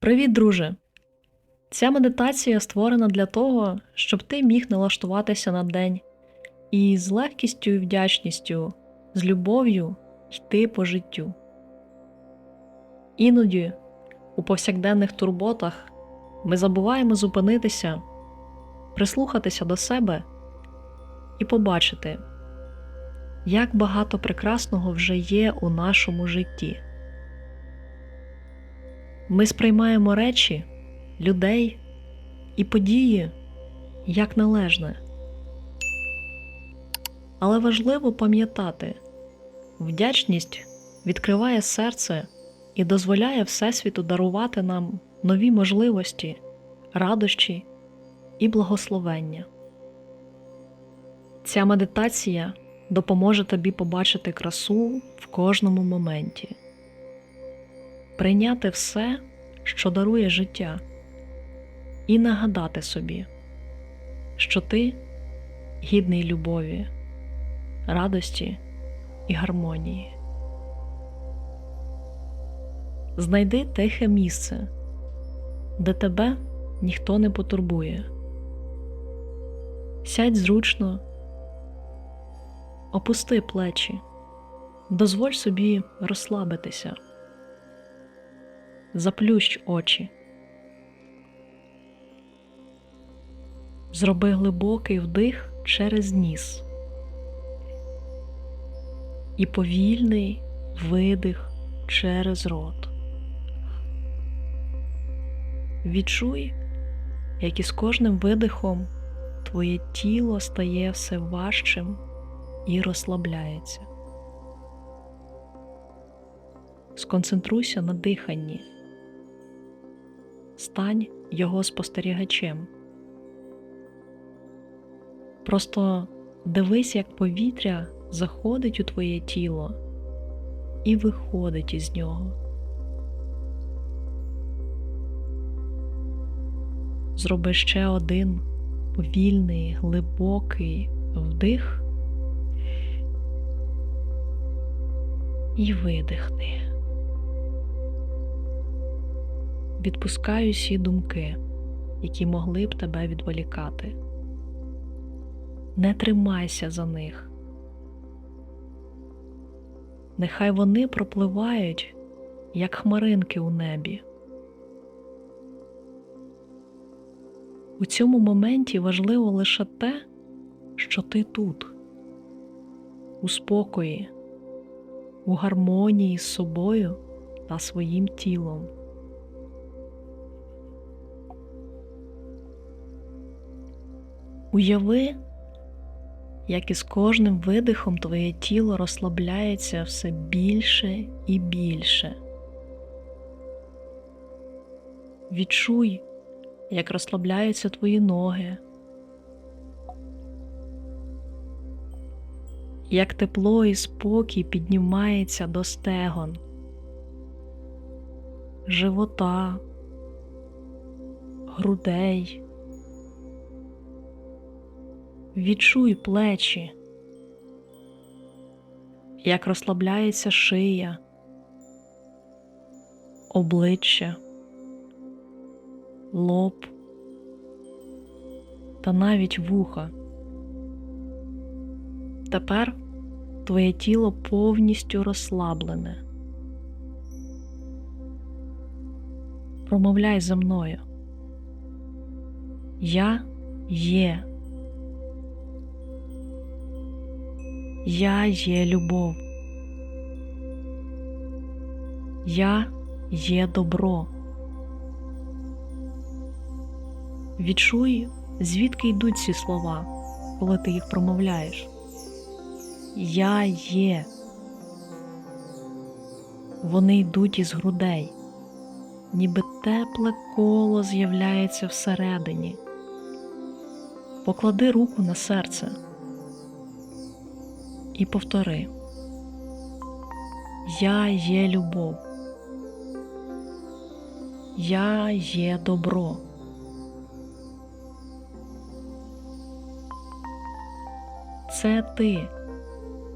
Привіт, друже! Ця медитація створена для того, щоб ти міг налаштуватися на день і з легкістю і вдячністю, з любов'ю йти по життю. Іноді у повсякденних турботах ми забуваємо зупинитися, прислухатися до себе і побачити, як багато прекрасного вже є у нашому житті. Ми сприймаємо речі, людей і події як належне. Але важливо пам'ятати, вдячність відкриває серце і дозволяє Всесвіту дарувати нам нові можливості, радощі і благословення. Ця медитація допоможе тобі побачити красу в кожному моменті прийняти все, що дарує життя, і нагадати собі, що ти гідний любові, радості і гармонії. Знайди тихе місце, де тебе ніхто не потурбує. Сядь зручно, опусти плечі, дозволь собі розслабитися заплющ очі. Зроби глибокий вдих через ніс і повільний видих через рот. Відчуй, як із кожним видихом твоє тіло стає все важчим і розслабляється. Сконцентруйся на диханні стань його спостерігачем. Просто дивись, як повітря заходить у твоє тіло і виходить із нього. Зроби ще один повільний, глибокий вдих і видихни. Відпускай усі думки, які могли б тебе відволікати. Не тримайся за них. Нехай вони пропливають, як хмаринки у небі. У цьому моменті важливо лише те, що ти тут, у спокої, у гармонії з собою та своїм тілом. Уяви, як із кожним видихом твоє тіло розслабляється все більше і більше. Відчуй, як розслабляються твої ноги, як тепло і спокій піднімається до стегон, живота, грудей. Відчуй плечі, як розслабляється шия, обличчя, лоб та навіть вуха. Тепер твоє тіло повністю розслаблене. Промовляй за мною. Я є. Я є любов. Я є добро. Відчуй, звідки йдуть ці слова, коли ти їх промовляєш. Я є. Вони йдуть із грудей, ніби тепле коло з'являється всередині. Поклади руку на серце і повтори. Я є любов. Я є добро. Це ти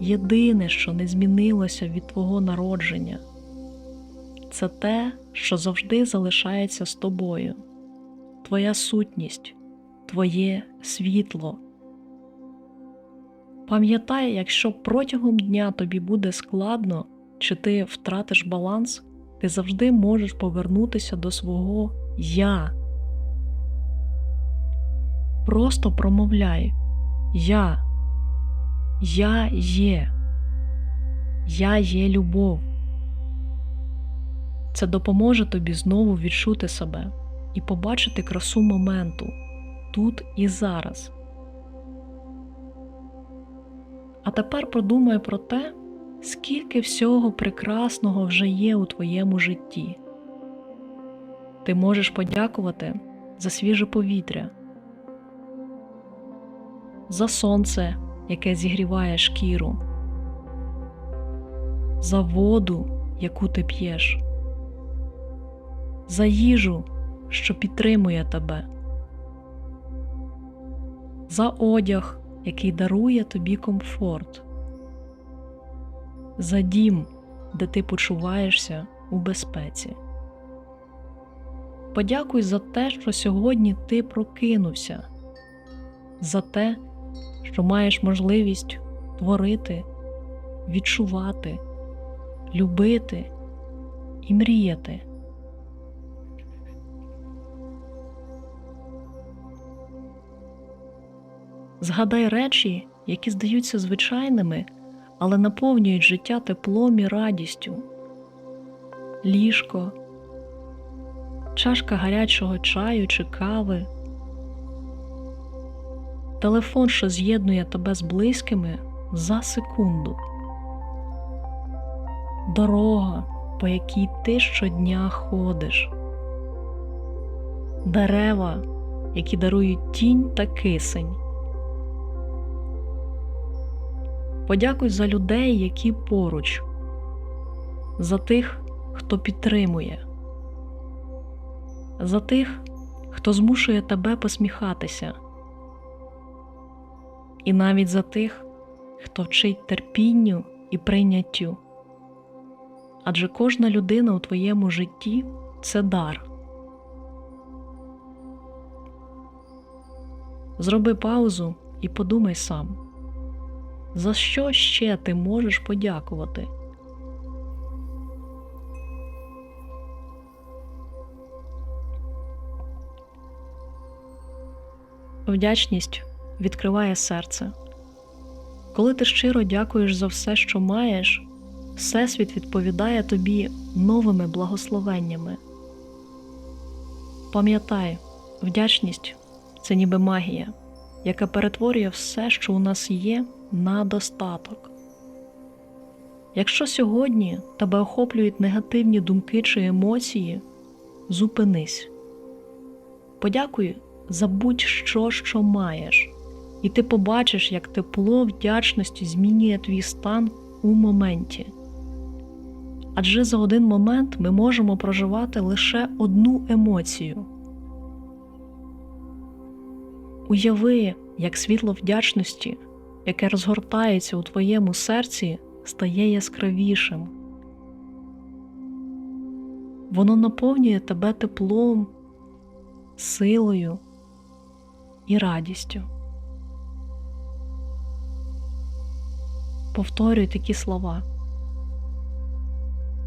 єдине, що не змінилося від твого народження. Це те, що завжди залишається з тобою, твоя сутність, твоє світло. Пам'ятай, якщо протягом дня тобі буде складно, чи ти втратиш баланс, ти завжди можеш повернутися до свого Я. Просто промовляй Я. Я є. Я є любов. Це допоможе тобі знову відчути себе і побачити красу моменту тут і зараз. А тепер подумай про те, скільки всього прекрасного вже є у твоєму житті. Ти можеш подякувати за свіже повітря, за сонце, яке зігріває шкіру, за воду, яку ти п'єш, за їжу, що підтримує тебе, за одяг, який дарує тобі комфорт, за дім, де ти почуваєшся у безпеці. Подякуй за те, що сьогодні ти прокинувся, за те, що маєш можливість творити, відчувати, любити і мріяти. Згадай речі, які здаються звичайними, але наповнюють життя теплом і радістю. Ліжко, чашка гарячого чаю чи кави, телефон, що з'єднує тебе з близькими за секунду, дорога, по якій ти щодня ходиш, дерева, які дарують тінь та кисень. Подякуй за людей, які поруч, за тих, хто підтримує, за тих, хто змушує тебе посміхатися, і навіть за тих, хто вчить терпінню і прийняттю. Адже кожна людина у твоєму житті це дар. Зроби паузу і подумай сам. За що ще ти можеш подякувати? Вдячність відкриває серце. Коли ти щиро дякуєш за все, що маєш, Всесвіт відповідає тобі новими благословеннями. Пам'ятай, вдячність це ніби магія, яка перетворює все, що у нас є, на достаток. Якщо сьогодні тебе охоплюють негативні думки чи емоції, зупинись. Подякуй за будь-що, що маєш, і ти побачиш, як тепло вдячності змінює твій стан у моменті. Адже за один момент ми можемо проживати лише одну емоцію. Уяви, як світло вдячності яке розгортається у твоєму серці, стає яскравішим. Воно наповнює тебе теплом, силою і радістю. Повторюй такі слова.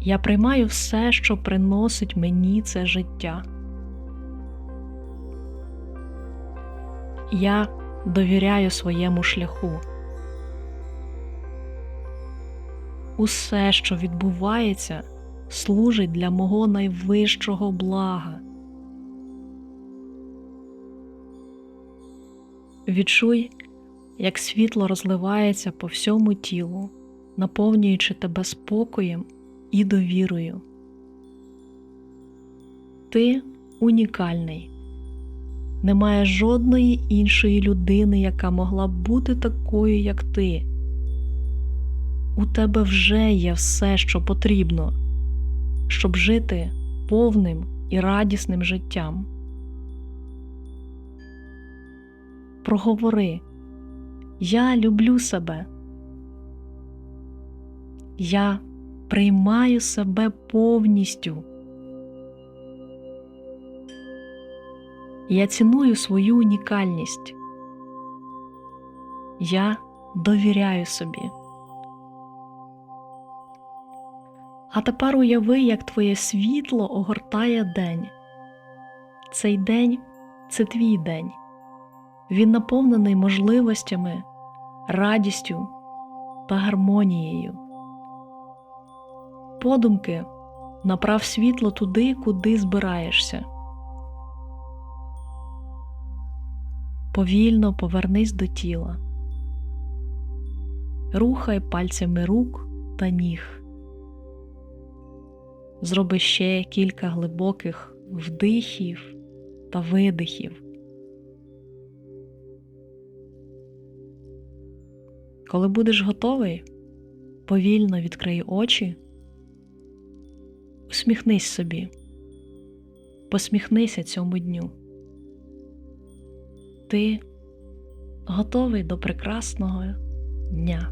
Я приймаю все, що приносить мені це життя. Я довіряю своєму шляху. Усе, що відбувається, служить для мого найвищого блага. Відчуй, як світло розливається по всьому тілу, наповнюючи тебе спокоєм і довірою. Ти унікальний. Немає жодної іншої людини, яка могла б бути такою, як ти. У тебе вже є все, що потрібно, щоб жити повним і радісним життям. Проговори Я люблю себе. Я приймаю себе повністю. Я ціную свою унікальність. Я довіряю собі. А тепер уяви, як твоє світло огортає день. Цей день це твій день. Він наповнений можливостями, радістю та гармонією. Подумки направ світло туди, куди збираєшся. Повільно повернись до тіла. Рухай пальцями рук та ніг. Зроби ще кілька глибоких вдихів та видихів. Коли будеш готовий, повільно відкрий очі, усміхнись собі, посміхнися цьому дню. Ти готовий до прекрасного дня.